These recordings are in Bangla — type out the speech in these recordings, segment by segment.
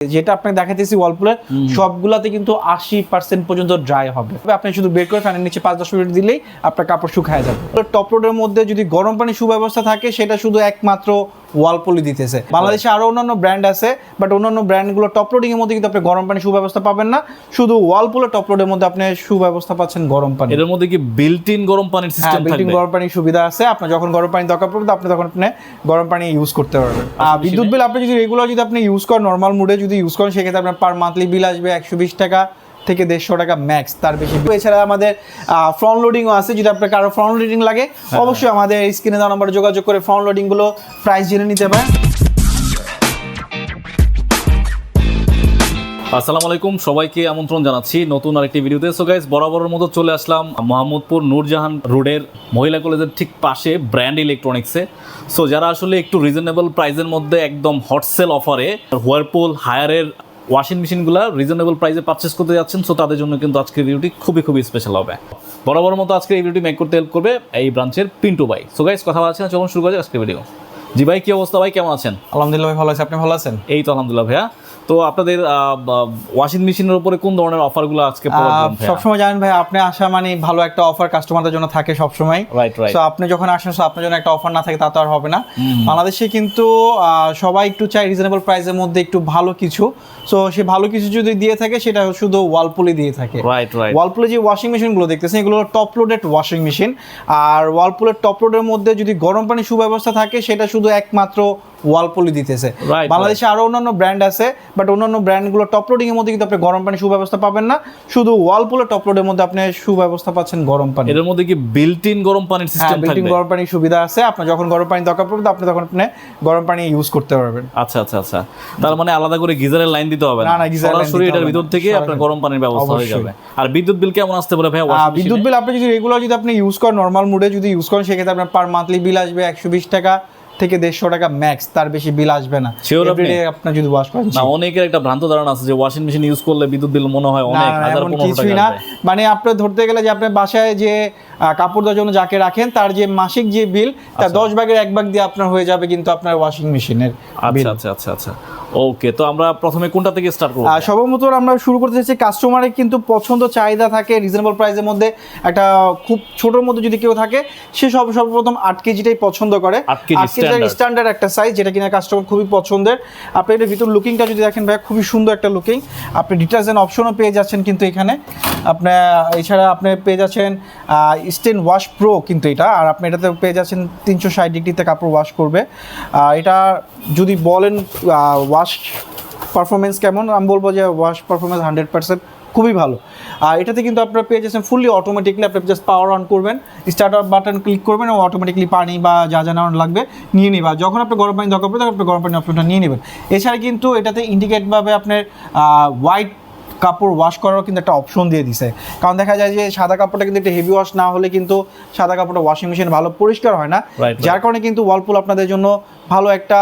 যেটা আপনাকে দেখাতেছি ওয়ালপুলের সবগুলাতে কিন্তু আশি পার্সেন্ট পর্যন্ত ড্রাই হবে। আপনি শুধু বের করে ফ্যানের নিচে পাঁচ দশ মিনিট দিলেই আপনার কাপড় শুকায় যাবে। টপ রোডের মধ্যে যদি গরম পানি সুব্যবস্থা থাকে সেটা শুধু একমাত্র ওয়ালপুলই দিতেছে। বাংলাদেশে আরও অন্যান্য ব্র্যান্ড আছে বাট অন্যান্য ব্র্যান্ডগুলো টপ লোডিং এর মধ্যে কিন্তু আপনি গরম পানি সুব্যবস্থা পাবেন না। শুধু ওয়ালপুলের টপ লোডের মধ্যে আপনি সুব্যবস্থা পাচ্ছেন গরম পানি। এর মধ্যে কি বিল্ট ইন গরম পানির সিস্টেম বিল্টিং থাকবে? গরম পানির সুবিধা আছে। আপনার যখন গরম পানি দরকার পড়বে আপনি তখন আপনি গরম পানি ইউজ করতে পারবেন। আর বিদ্যুৎ বিল আপনি যদি রেগুলার যদি আপনি ইউজ করেন নর্মাল মুডে যদি ইউজ করেন সেক্ষেত্রে আপনার পার মান্থলি বিল আসবে একশো বিশ টাকা। থেকে দেড়শো টাকা ম্যাক্স তার বেশি। এছাড়া আমাদের ফ্রন্ট লোডিংও আছে যদি আপনার কারও ফ্রন্ট লোডিং লাগে অবশ্যই আমাদের স্ক্রিনে দেওয়া নম্বরে যোগাযোগ করে ফ্রন্ট লোডিংগুলো প্রাইস জেনে নিতে পারেন। আসসালামু আলাইকুম সবাইকে আমন্ত্রণ জানাচ্ছি নতুন আরেকটি ভিডিওতে। সো গাইস বরাবরের মতো চলে আসলাম মোহাম্মদপুর নূরজাহান রোডের মহিলা কলেজের ঠিক পাশে ব্র্যান্ড ইলেকট্রনিক্সে সো যারা আসলে একটু রিজনেবল প্রাইসের মধ্যে একদম হটসেল অফারে হোয়ারপুল হায়ারের ওয়াশিং মেশিনগুলো রিজনেবল প্রাইসে পারচেস করতে যাচ্ছেন সো তাদের জন্য কিন্তু আজকের ভিডিওটি খুবই খুবই স্পেশাল হবে। বরাবর মতো আজকে এই ভিডিওটি মেক করতে হেল্প করবে এই ব্রাঞ্চের পিন্টু ভাই। সো গাইজ কথা আছে না চলুন শুরু করা যাক আজকের ভিডিও জি ভাই কি অবস্থা ভাই? কেমন আছেন? আলহামদুলিল্লাহ ভাই ভালো আছে। আপনি ভালো আছেন? এই তো আলহামদুলিল্লাহ ভাইয়া। তো আপনাদের ওয়াশিং মেশিনের উপরে কোন ধরনের অফারগুলো আজকে সবসময় জানেন ভাই আপনি আসা মানে ভালো একটা অফার কাস্টমারদের জন্য থাকে সবসময়। রাইট রাইট তো আপনি যখন আসেন আপনার জন্য একটা অফার না থাকে তা তো আর হবে না। বাংলাদেশে কিন্তু সবাই একটু চাই রিজনেবল প্রাইসের মধ্যে একটু ভালো কিছু। সো সে ভালো কিছু যদি দিয়ে থাকে সেটা শুধু ওয়ালপুলি দিয়ে থাকে। রাইট রাইট ওয়ালপুলে যে ওয়াশিং মেশিনগুলো দেখতেছেন এগুলো টপ লোডেড ওয়াশিং মেশিন আর ওয়ালপুলের টপ লোডের মধ্যে যদি গরম পানি সুব্যবস্থা থাকে সেটা শুধু একমাত্র ওয়ালপুলি দিতেছে। বাংলাদেশে আরও অন্যান্য ব্র্যান্ড আছে বাট অন্যান্য ব্র্যান্ডগুলো টপ লোডিং এর মধ্যে কিন্তু আপনি গরম পানি সুব্যবস্থা পাবেন না। শুধু ওয়ালপুলের টপ লোডের মধ্যে আপনি সুব্যবস্থা পাচ্ছেন গরম পানি। এর মধ্যে কি বিল্ট ইন গরম পানির হ্যাঁ সিস্টেম বিল্টিং থাকবে? গরম পানির সুবিধা আছে। আপনার যখন গরম পানি দরকার পড়বে আপনি তখন আপনি গরম পানি ইউজ করতে পারবেন। আচ্ছা আচ্ছা আচ্ছা। তার মানে আলাদা করে গিজারের লাইন দিতে হবে না, না, geyser line সরাসরি এটার ভিতর থেকে আপনার গরম পানির ব্যবস্থা হয়ে যাবে। আর বিদ্যুৎ বিল কেমন আসতে পারে ভাই বিদ্যুৎ বিল আপনি যদি রেগুলার যদি আপনি ইউজ করেন নরমাল মুডে যদি ইউজ করেন সেক্ষেত্রে আপনার পার মান্থলি বিল আসবে একশো বিশ টাকা। থেকে দেড়শো টাকা ম্যাক্স তার বেশি বিল আসবে না। আপনার যদি ওয়াশ করেন না অনেকের একটা ভ্রান্ত ধারণা আছে যে ওয়াশিং মেশিন ইউজ করলে বিদ্যুৎ বিল মনে হয় অনেক হাজার কিছুই না। মানে আপনি ধরতে গেলে যে আপনার বাসায় যে কাপড় দেওয়ার জন্য যাকে রাখেন তার যে মাসিক যে বিল তার দশ ভাগের এক ভাগ দিয়ে আপনার হয়ে যাবে কিন্তু আপনার ওয়াশিং মেশিনের বিল আচ্ছা আচ্ছা আচ্ছা আচ্ছা। ওকে তো আমরা প্রথমে কোনটা থেকে স্টার্ট করব? আর সর্বমত আমরা শুরু করতে চাইছি কাস্টমারের কিন্তু পছন্দ চাহিদা থাকে রিজনেবল প্রাইসের মধ্যে। একটা খুব ছোটোর মধ্যে যদি কেউ থাকে সে সব সর্বপ্রথম আট কেজিটাই পছন্দ করে। আট কেজি standard। স্ট্যান্ডার্ড একটা সাইজ যেটা কিনা কাস্টমার খুবই পছন্দের। আপনি এটার ভিতর লুকিংটা যদি দেখেন ভাই খুবই সুন্দর একটা লুকিং আপনি ডিটারজেন্ট অপশনও পেয়ে যাচ্ছেন কিন্তু এখানে। আপনার এছাড়া আপনি পেয়ে যাচ্ছেন স্টেন ওয়াশ প্রো কিন্তু এটা। আর আপনি এটাতে পেয়ে যাচ্ছেন তিনশো ষাট ডিগ্রিতে কাপড় ওয়াশ করবে। এটা যদি বলেন ওয়াশ পারফরমেন্স কেমন? আমি বলব যে ওয়াশ পারফরমেন্স হান্ড্রেড পার্সেন্ট খুবই ভালো। আর এটাতে কিন্তু আপনারা পেয়ে যাচ্ছেন ফুললি অটোমেটিকলি আপনি জাস্ট পাওয়ার অন করবেন স্টার্ট আপ বাটন ক্লিক করবেন এবং অটোমেটিকলি পানি বা যা যা নেওয়ার লাগবে নিয়ে নেবে আর যখন আপনি গরম পানি দরকার পড়বে তখন আপনি গরম পানি অপশনটা নিয়ে নেবেন। এছাড়া কিন্তু এটাতে ইন্ডিকেটভাবে আপনার হোয়াইট কাপড় ওয়াশ করারও কিন্তু একটা অপশন দিয়ে দিছে। কারণ দেখা যায় যে সাদা কাপড়টা কিন্তু একটু হেভি ওয়াশ না হলে কিন্তু সাদা কাপড়টা ওয়াশিং মেশিন ভালো পরিষ্কার হয় না. যার কারণে কিন্তু ওয়ালপুল আপনাদের জন্য ভালো একটা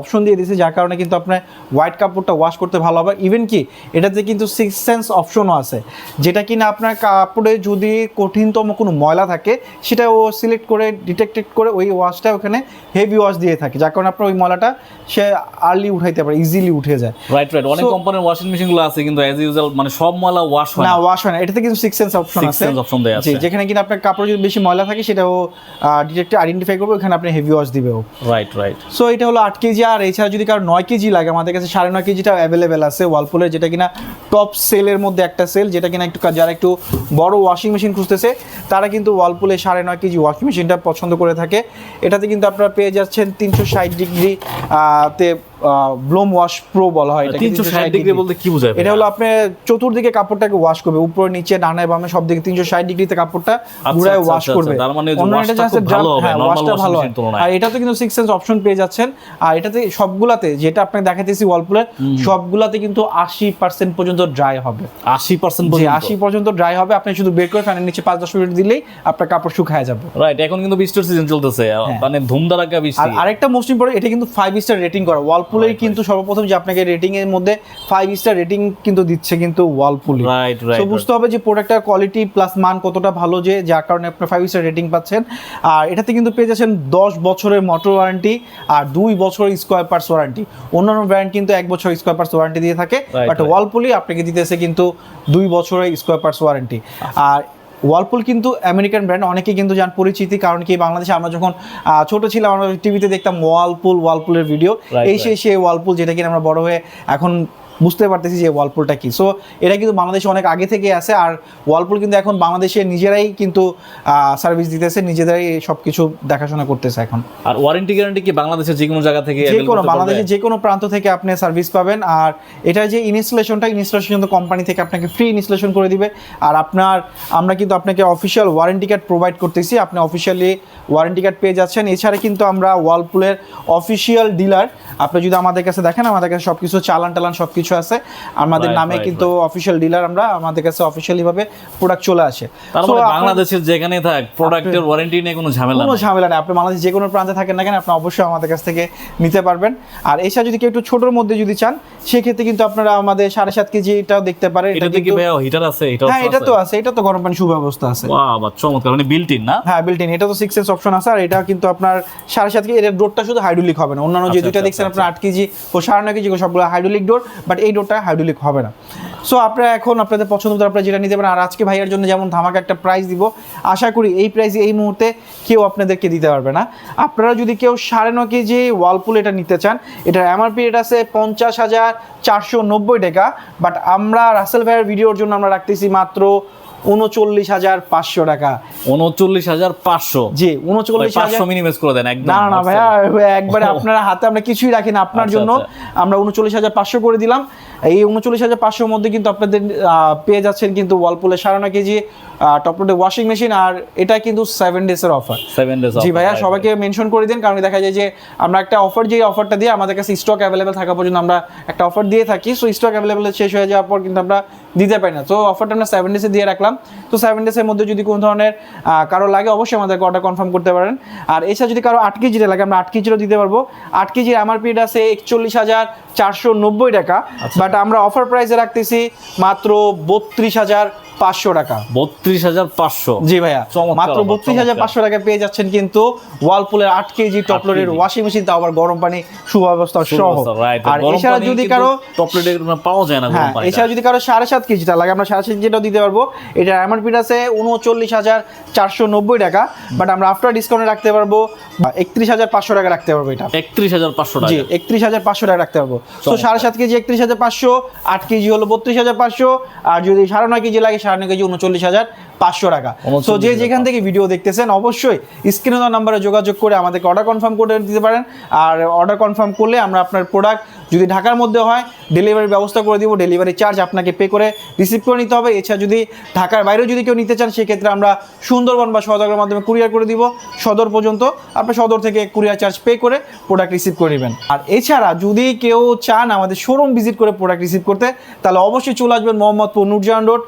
অপশন দিয়ে দিয়েছে যার কারণে কিন্তু আপনার হোয়াইট কাপড়টা ওয়াশ করতে ভালো হবে। ইভেন কি এটাতে কিন্তু সিক্স সেন্স অপশনও আছে। যেটা কিনা আপনার কাপড়ে যদি কঠিনতম কোনো ময়লা থাকে সেটা ও সিলেক্ট করে ডিটেক্টেড করে ওই ওয়াশটা ওখানে হেভি ওয়াশ দিয়ে থাকে। যার কারণে আপনার ওই ময়লাটা সে আর্লি উঠাইতে পারে ইজিলি উঠে যায়। রাইট রাইট অনেক কোম্পানির ওয়াশিং মেশিনগুলো আছে কিন্তু অ্যাজ ইউজুয়াল মানে সব ময়লা ওয়াশ হয় না ওয়াশ হয় না। এটাতে কিন্তু সিক্স সেন্স অপশন আছে। sense option দেয়া আছে। যেখানে কিনা আপনার কাপড় যদি বেশি ময়লা থাকে সেটাও ডিটেক্টে আইডেন্টিফাই করবে ওখানে আপনি হেভি ওয়াশ দিবেও। রাইট রাইট সো এটা হলো আট কেজি আর এছাড়া যদি কারও নয় কেজি লাগে আমাদের কাছে সাড়ে নয় কেজিটা অ্যাভেলেবেল আছে ওয়ালপুলের যেটা কিনা টপ সেলের মধ্যে একটা সেল যেটা কিনা একটু যারা একটু বড় ওয়াশিং মেশিন খুঁজতেছে তারা কিন্তু ওয়ালপুলের সাড়ে নয় কেজি ওয়াশিং মেশিনটা পছন্দ করে থাকে। এটাতে কিন্তু আপনারা পেয়ে যাচ্ছেন তিনশো ষাট ডিগ্রি তে ব্লোম ওয়াশ প্রো বলা হয় ডিগ্রি বলতে কি বোঝায় এটা হলো আপনি চতুর্দিকে কাপড়টাকে ওয়াশ করবে উপরে নিচে ডানায় বামে সব দিকে তিনশো ষাট ডিগ্রিতে কাপড়টা ঘুরায় আচ্ছা, ওয়াশ আচ্ছা, করবে। তার মানে এটা খুব ভালো হবে, হ্যাঁ, ভালো হয়। আর এটাতে কিন্তু সিক্স সেন্স অপশন পেয়ে যাচ্ছেন। আর এটাতে সবগুলাতে যেটা আপনাকে দেখাতেছি ওয়ালপুলের সবগুলাতে কিন্তু আশি পার্সেন্ট পর্যন্ত ড্রাই হবে। আশি পার্সেন্ট যে আশি পর্যন্ত ড্রাই হবে। আপনি শুধু বের করে ফ্যানের নিচে পাঁচ দশ মিনিট দিলেই আপনার কাপড় শুকায় যাবে। রাইট এখন কিন্তু বৃষ্টির সিজন চলতেছে। মানে ধুমধারাক্কা আর বৃষ্টি আরেকটা মোস্ট ইম্পর্টেন্ট এটা কিন্তু ফাইভ স্টার রেটিং করা। ওয়ালপুল ওয়ালপুলের কিন্তু সর্বপ্রথম যে আপনাকে রেটিং এর মধ্যে ফাইভ স্টার রেটিং কিন্তু দিচ্ছে কিন্তু ওয়ালপুল রাইট তো রাইট বুঝতে হবে যে প্রোডাক্টটার কোয়ালিটি প্লাস মান কতটা ভালো যে যার কারণে আপনি ফাইভ স্টার রেটিং পাচ্ছেন। আর এটাতে কিন্তু পেয়ে যাচ্ছেন দশ বছরের মোটর ওয়ারেন্টি আর দুই বছরের স্কোয়ার পার্টস ওয়ারেন্টি অন্যান্য ব্র্যান্ড কিন্তু এক বছর স্কোয়ার পার্টস ওয়ারেন্টি দিয়ে থাকে। বাট. ওয়ালপুলই আপনাকে দিতেছে কিন্তু দুই বছরের স্কোয়ার পার্টস ওয়ারেন্টি আর ওয়ালপুল কিন্তু আমেরিকান ব্র্যান্ড অনেকে কিন্তু যান পরিচিতি কারণ কি বাংলাদেশে আমরা যখন আহ, ছোট ছিলাম আমরা টিভিতে দেখতাম ওয়ালপুল ওয়ালপুলের ভিডিও এই সেই সেই ওয়ালপুল যেটা কিনা আমরা বড় হয়ে এখন বুঝতে পারতেছি যে ওয়ালপুলটা কি। সো এটা কিন্তু বাংলাদেশে অনেক আগে থেকে আছে আর ওয়ালপুল কিন্তু এখন বাংলাদেশে নিজেরাই কিন্তু সার্ভিস দিতেছে নিজেরাই সব কিছু দেখাশোনা করতেছে এখন। আর ওয়ারেন্টি গ্যারান্টি কি বাংলাদেশের যে কোনো জায়গা থেকে যে কোনো? বাংলাদেশের যে কোনো প্রান্ত থেকে আপনি সার্ভিস পাবেন। আর এটা যে ইনস্টলেশনটা ইনস্টলেশন কিন্তু কোম্পানি থেকে আপনাকে ফ্রি ইনস্টলেশন করে দিবে। আর আপনার আমরা কিন্তু আপনাকে অফিসিয়াল ওয়ারেন্টি কার্ড প্রোভাইড করতেছি। আপনি অফিসিয়ালি ওয়ারেন্টি কার্ড পেয়ে যাচ্ছেন। এছাড়া কিন্তু আমরা ওয়ালপুলের অফিসিয়াল ডিলার আপনি যদি আমাদের কাছে দেখেন আমাদের কাছে সব কিছু চালান টালান সব কিছু আছে। আমাদের নামে কিন্তু অফিসিয়াল ডিলার আমরা আমাদের কাছে অফিসিয়ালি ভাবে প্রোডাক্ট চলে আসে। মানে বাংলাদেশের যেখানে থাক প্রোডাক্টের ওয়ারেন্টি নিয়ে কোনো ঝামেলা কোনো ঝামেলা নেই। আপনি বাংলাদেশ যে কোনো প্রান্তে থাকেন না কেন আপনি অবশ্যই আমাদের কাছ থেকে নিতে পারবেন। আর এছাড়া যদি কেউ একটু ছোটোর মধ্যে যদি চান সেক্ষেত্রে কিন্তু আপনারা আমাদের সাড়ে সাত কেজিটাও দেখতে পারেন। এটা কি ভাইয়া হিটার আছে? হিটার হ্যাঁ এটা তো আছে। এটা তো গরম পানি সুব্যবস্থা আছে। বাহ চমৎকার। মানে বিল্ট ইন না? হ্যাঁ বিল্ট ইন এটা তো সিক্স এস অপশন আছে। আর এটা কিন্তু আপনার সাড়ে সাত কেজি এর ডোরটা শুধু হাইড্রোলিক হবে না। অন্যান্য যে আচ্ছা, দুইটা আচ্ছা, দেখছেন আচ্ছা, আপনার আট কেজি ও সাড়ে নয় কেজি সবগুলো হাইড্রোলিক ডোর বাট এই ডোরটা হাইড্রোলিক হবে না। সো আপনারা এখন আপনাদের পছন্দ মতো আপনারা যেটা নিতে পারেন, আর আজকে ভাইয়ার জন্য যেমন ধামাকা একটা প্রাইস দিব, আশা করি এই প্রাইস এই মুহূর্তে কেউ আপনাদেরকে দিতে পারবে না। আপনারা যদি কেউ সাড়ে ন কেজি ওয়ালপুল এটা নিতে চান, এটার এমআরপি রেট আছে পঞ্চাশ হাজার চারশো নব্বই টাকা বাট আমরা রাসেল ভাইয়ের ভিডিওর জন্য আমরা রাখতেছি মাত্র উনচল্লিশ হাজার পাঁচশো টাকা। উনচল্লিশ হাজার পাঁচশো? জি উনচল্লিশ পাঁচশো মিনিমাইজ করে দেন একদম না না ভাইয়া একবারে আপনার হাতে আমরা কিছুই রাখি না আপনার আচ্ছা, জন্য আমরা উনচল্লিশ হাজার পাঁচশো করে দিলাম। এই উনচল্লিশ হাজার পাঁচশোর মধ্যে কিন্তু আপনাদের পেয়ে যাচ্ছেন কিন্তু ওয়ালপুলের সাড়ে নয় কেজি টপলোডে ওয়াশিং মেশিন আর এটা কিন্তু সেভেন ডেজের অফার সেভেন ডেজ জি ভাইয়া সবাইকে মেনশন করে দিন কারণ দেখা যায় যে আমরা একটা অফার যে অফারটা দিয়ে আমাদের কাছে স্টক অ্যাভেলেবেল থাকা পর্যন্ত আমরা একটা অফার দিয়ে থাকি সো স্টক অ্যাভেলেবেল শেষ হয়ে যাওয়ার পর কিন্তু আমরা দিতে পারি না। তো অফারটা আমরা সেভেন ডেজে দিয়ে রাখলাম। তো সেভেন ডেজের মধ্যে যদি কোনো ধরনের কারও লাগে অবশ্যই আমাদেরকে অর্ডার কনফার্ম করতে পারেন। আর এছাড়া যদি কারও আট কেজিটা লাগে আমরা আট কেজিরও দিতে পারব। আট কেজির আমার পিড আছে একচল্লিশ হাজার চারশো নব্বই টাকা। বাট আমরা অফার প্রাইসে রাখতেছি মাত্র বত্রিশ হাজার পাঁচশো টাকা। বত্রিশ হাজার পাঁচশো। জি ভাইয়া মাত্র বত্রিশ হাজার পাঁচশো টাকা পেয়ে যাচ্ছেন কিন্তু ওয়ালপুলের আট কেজি টপলোডের ওয়াশিং মেশিন তাও আবার গরম পানি সুব্যবস্থা সহ। আর এছাড়া যদি কারও টপলেটে পাওয়া যায় না হ্যাঁ এছাড়া যদি কারও সাড়ে সাত কেজিটা লাগে আমরা সাড়ে সাত কেজিটাও দিতে পারব। এটা এমআরপি আছে উনচল্লিশ হাজার চারশো নব্বই টাকা। বাট আমরা আফটার ডিসকাউন্টে রাখতে পারব একত্রিশ হাজার পাঁচশো টাকা রাখতে পারব এটা। একত্রিশ হাজার পাঁচশো জি একত্রিশ হাজার পাঁচশো টাকা রাখতে পারব। তো সাড়ে সাত কেজি একত্রিশ হাজার পাঁচশো আট কেজি হলো বত্রিশ হাজার পাঁচশো। আর যদি সাড়ে নয় কেজি লাগে সাড়ে নয় কেজি উনচল্লিশ হাজার পাঁচশো টাকা। সো যে যেখান থেকে ভিডিও দেখতেছেন অবশ্যই স্ক্রিনে দেওয়া নাম্বারে যোগাযোগ করে আমাদেরকে অর্ডার কনফার্ম করে দিতে পারেন। আর অর্ডার কনফার্ম করলে আমরা আপনার প্রোডাক্ট যদি ঢাকার মধ্যে হয় ডেলিভারির ব্যবস্থা করে দিব ডেলিভারি চার্জ আপনাকে পে করে রিসিভ করে নিতে হবে। এছাড়া যদি ঢাকার বাইরেও যদি কেউ নিতে চান, সেক্ষেত্রে আমরা সুন্দরবন বা সদরের মাধ্যমে কুরিয়ার করে দিব। সদর পর্যন্ত আপনি সদর থেকে কুরিয়ার চার্জ পে করে প্রোডাক্ট রিসিভ করে নেবেন। আর এছাড়া যদি কেউ চান আমাদের শোরুম ভিজিট করে প্রোডাক্ট রিসিভ করতে, তাহলে অবশ্যই চলে আসবেন মোহাম্মদপুর নুরজাহান রোড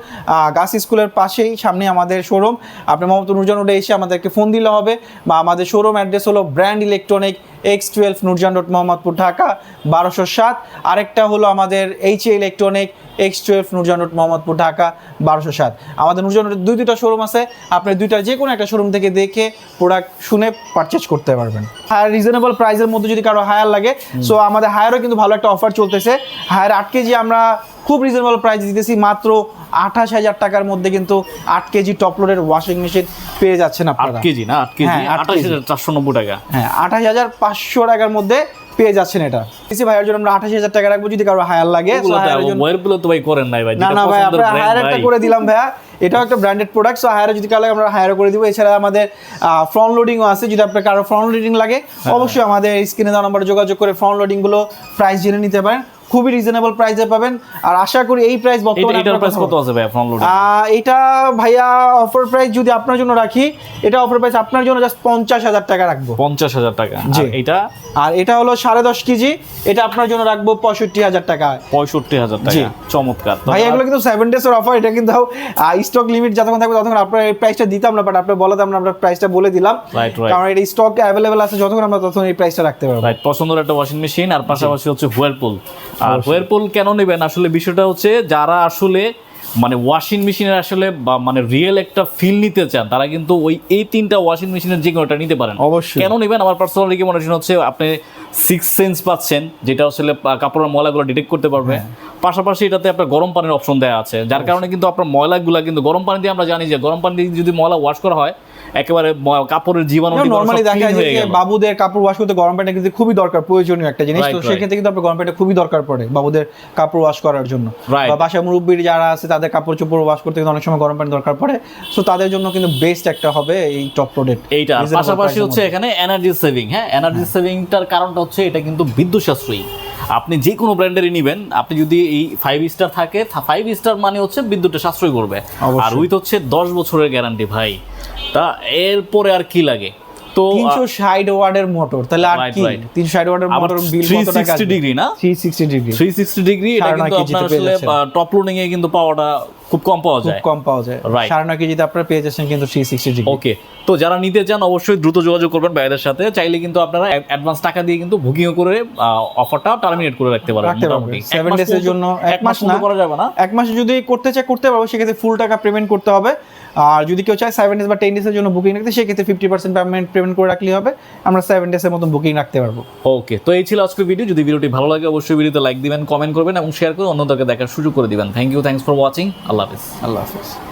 গাছ স্কুলের পাশেই, সামনে আমাদের শোরুম আপনি মোহাম্মদপুর নুরজাহান রোডে এসে আমাদেরকে ফোন দিলে হবে বা আমাদের শোরুম অ্যাড্রেস হলো brand electronic X twelve Nurjahan road, Mohammadpur, Dhaka, বারোশো সাত আরেকটা হলো আমাদের H A electronic X twelve Nurjahan road Mohammadpur Dhaka বারোশো সাত। আমাদের নুরজাহান রোডের দুই দুইটা শোরুম আছে আপনি দুইটা যে কোনো একটা শোরুম থেকে দেখে প্রোডাক্ট শুনে পারচেজ করতে পারবেন। হায়ার রিজনেবল প্রাইসের মধ্যে যদি কারও হায়ার লাগে সো আমাদের হায়ারও কিন্তু ভালো একটা অফার চলতেছে। হায়ার আট কেজি আমরা খুব রিজনেবল প্রাইস দিতেছি মাত্র আঠাশ হাজার টাকার মধ্যে কিন্তু আট কেজি টপলোডের ওয়াশিং মেশিন পেয়ে যাচ্ছেন আট কেজি না? আট কেজি? হ্যাঁ, আঠাশ হাজার চারশো নব্বই টাকা। হ্যাঁ আঠাশ হাজার পাঁচশো টাকার মধ্যে পেয়ে যাচ্ছেন এটা। কিছু ভাইয়ের জন্য আমরা আঠাশ হাজার টাকা রাখব যদি কারও হায়ার লাগে। তো ভাই করেন নাই ভাই না না ভাই আমরা হায়ার একটা করে দিলাম ভাইয়া। এটাও একটা ব্র্যান্ডেড প্রোডাক্ট সো হায়ারে যদি কারও লাগে আমরা হায়ার করে দিব। এছাড়া আমাদের ফ্রন্ট লোডিংও আছে যদি আপনার কারও ফ্রন্ট লোডিং লাগে হ্যাঁ। অবশ্যই আমাদের স্ক্রিনে দেওয়া নাম্বারে যোগাযোগ করে ফ্রন্ট লোডিংগুলো প্রাইস জেনে নিতে পারেন। খুবই রিজনেবল প্রাইসে পাবেন। আর আশা করি এই প্রাইস বর্তমানে এটার প্রাইস কত আছে ভাই ফ্রন্ট লোড এটা ভাইয়া অফার প্রাইস যদি আপনার জন্য রাখি এটা অফার প্রাইস আপনার জন্য জাস্ট পঞ্চাশ হাজার টাকা রাখব। পঞ্চাশ হাজার টাকা। জি। এটা? আর এটা হলো সাড়ে দশ কেজি এটা আপনার জন্য রাখব পঁয়ষট্টি হাজার টাকা। পঁয়ষট্টি হাজার। টাকা। চমৎকার ভাই এগুলো কিন্তু সেভেন ডেজের অফার এটা কিন্তু স্টক লিমিট যতক্ষণ থাকবে ততক্ষণ আপনার এই প্রাইসটা দিতাম না বাট আপনার বলাতে আমরা আপনার প্রাইসটা বলে দিলাম. কারণ এটা স্টক অ্যাভেলেবেল আছে যতক্ষণ আমরা ততক্ষণ এই প্রাইসটা রাখতে পারব। রাইট পছন্দের একটা ওয়াশিং মেশিন আর পাশাপাশি হচ্ছে হুয়ারপুল আর হুয়ারপুল কেন নেবেন? আসলে বিষয়টা হচ্ছে যারা আসলে মানে ওয়াশিং মেশিনের আসলে বা মানে রিয়েল একটা ফিল নিতে চান তারা কিন্তু ওই এই তিনটা ওয়াশিং মেশিনের যে কোনোটা নিতে পারেন। অবশ্যই। কেন নেবেন? আমার পার্সোনাল রিকমেন্ডেশন হচ্ছে আপনি সিক্স সেন্স পাচ্ছেন যেটা আসলে কাপড়ের ময়লাগুলো ডিটেক্ট করতে পারবে। পাশাপাশি এটাতে আপনার গরম পানির অপশন দেওয়া আছে যার কারণে কিন্তু আপনার ময়লাগুলো কিন্তু গরম পানি দিয়ে আমরা জানি যে গরম পানি দিয়ে যদি ময়লা ওয়াশ করা হয় একেবারে কাপড়ের জীবাণু নর্মালি দেখা যায় যে বাবুদের কাপড় ওয়াশ করতে গরম পানিটা কিন্তু খুবই দরকার প্রয়োজনীয় একটা জিনিস। তো সেক্ষেত্রে কিন্তু আপনার গরম পানিটা খুবই দরকার পড়ে বাবুদের কাপড় ওয়াশ করার জন্য. বা বাসায় মুরব্বীর যারা আছে তাদের কাপড় চোপড় ওয়াশ করতে কিন্তু অনেক সময় গরম পানি দরকার পড়ে। সো তাদের জন্য কিন্তু বেস্ট একটা হবে এই টপ প্রোডাক্ট এইটা। পাশাপাশি হচ্ছে এখানে এনার্জি সেভিং হ্যাঁ? এনার্জি সেভিংটার কারণটা হচ্ছে এটা কিন্তু বিদ্যুৎ সাশ্রয়ী আপনি যে কোনো ব্র্যান্ডেরই নেবেন আপনি যদি এই ফাইভ স্টার থাকে ফাইভ স্টার মানে হচ্ছে বিদ্যুৎটা সাশ্রয় করবে। আর উইথ হচ্ছে দশ বছরের গ্যারান্টি ভাই। তা এরপরে আর কি লাগে? তো তিনশো ষাট ওয়ার্ডের মোটর তাহলে আর কি? right. তিনশো ষাট ওয়ার্ডের আবার মোটর বিল কত টাকা সিক্সটি ডিগ্রি না? Three sixty degree three sixty degree এটা কিন্তু আপনার আসলে টপ লোডিং এ কিন্তু পাওয়াটা খুব কম পাওয়া খুব কম পাওয়া যায়। Right. সাড়ে নয় কেজিতে আপনারা পেয়ে যাচ্ছেন কিন্তু থ্রি সিক্সটি ডিগ্রি ওকে তো যারা নিতে চান অবশ্যই দ্রুত যোগাযোগ করবেন ভাইদের সাথে। চাইলে কিন্তু আপনারা অ্যাডভান্স টাকা দিয়ে কিন্তু বুকিং করে অফারটা টার্মিনেট করে রাখতে পারেন রাখতে পারবেন। এর জন্য এক মাস না। করা যাবে না? এক মাস যদি করতে চায় করতে পারব সেক্ষেত্রে ফুল টাকা পেমেন্ট করতে হবে। আর যদি কেউ চায় সেভেন ডেজ বা টেন ডেজের জন্য বুকিং রাখতে সেক্ষেত্রে ফিফটি পার্সেন্ট পেমেন্ট পেমেন্ট করে রাখলে হবে। আমরা সেভেন ডেজের মতন বুকিং রাখতে পারব। ওকে তো এই ছিল আজকের ভিডিও যদি ভিডিওটি ভালো লাগে অবশ্যই ভিডিওতে লাইক দিবেন কমেন্ট করবেন এবং শেয়ার করে অন্যদেরকে দেখার সুযোগ করে দিবেন। Thank you thanks for watching আল্লাহ হাফিজ। আল্লাহ হাফিজ।